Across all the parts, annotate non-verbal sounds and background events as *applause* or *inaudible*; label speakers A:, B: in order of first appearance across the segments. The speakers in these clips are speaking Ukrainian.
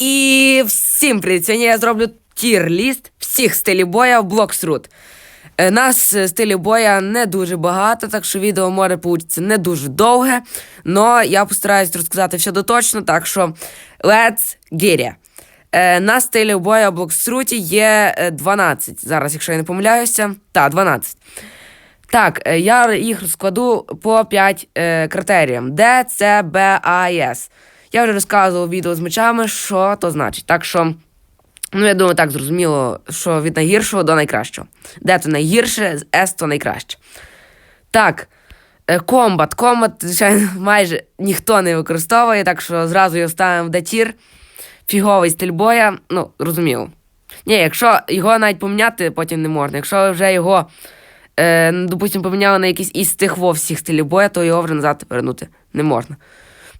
A: І всім привіт! Сьогодні я зроблю тір-ліст всіх стилів боя в Bloxroot. Е, Нас е, стилів боя не дуже багато, так що відео може получиться не дуже довге. Но я постараюсь розказати все доточно, так що let's get it. Е, На стилів боя в Bloxroot є е, 12. Зараз, якщо я не помиляюся. Так, 12. Так, я їх розкладу по 5 е, критеріям: С, Б, А, і С. Я вже розказував відео з мечами, що то значить. Так що, ну я думаю, так зрозуміло, що від найгіршого до найкращого. Д то найгірше, з С то найкраще. Так, е, комбат. Комбат, звичайно, *laughs* майже ніхто не використовує, так що зразу його ставимо в Д-тір. Фіговий стиль боя, ну, розуміло. Ні, якщо його навіть поміняти, потім не можна. Якщо ви вже його, е, допустимо, поміняли на якийсь із тих во всіх стилів боя, то його вже назад повернути не можна.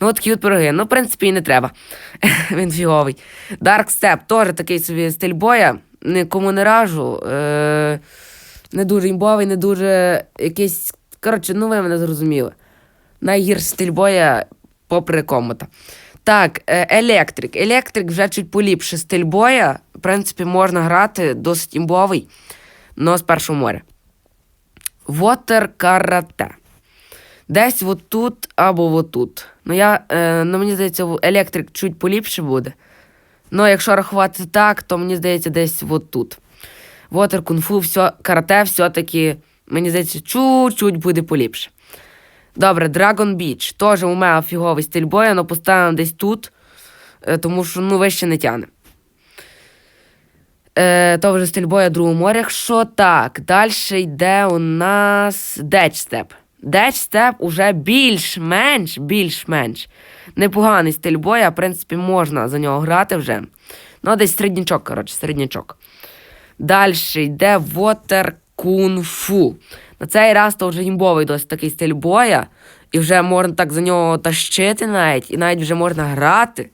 A: Ну, от от пироги. Ну, в принципі, і не треба. *laughs* Він фіговий. Dark Step теж такий собі стиль боя. Нікому не раджу. Е, не дуже імбовий, не дуже якийсь. Коротше, ну ви мене зрозуміли. Найгірший стиль боя попри комота. Так, е, електрик. Електрик вже чуть поліпше стиль боя. В принципі, можна грати досить імбовий, но з першого моря. Water карате. Десь отут або отут. Ну, я, е, ну мені здається, електрик чуть поліпше буде. Ну, якщо рахувати так, то мені здається, десь отут. Water кунг-фу, все, карате все-таки, мені здається, чуть-чуть буде поліпше. Добре, Dragon Beach. Теж у мене фіговий стиль бою, але поставимо десь тут, е, тому що ну, вище не тяне. Е, то вже стиль другого моря. Якщо так, далі йде у нас Дечстеп. Дечстеп уже більш-менш, більш-менш. Непоганий стиль боя, в принципі, можна за нього грати вже. Ну, десь середнячок, коротше, середнячок. Далі йде Water Kung Fu. На цей раз то вже імбовий досить такий стиль боя. І вже можна так за нього тащити навіть, і навіть вже можна грати.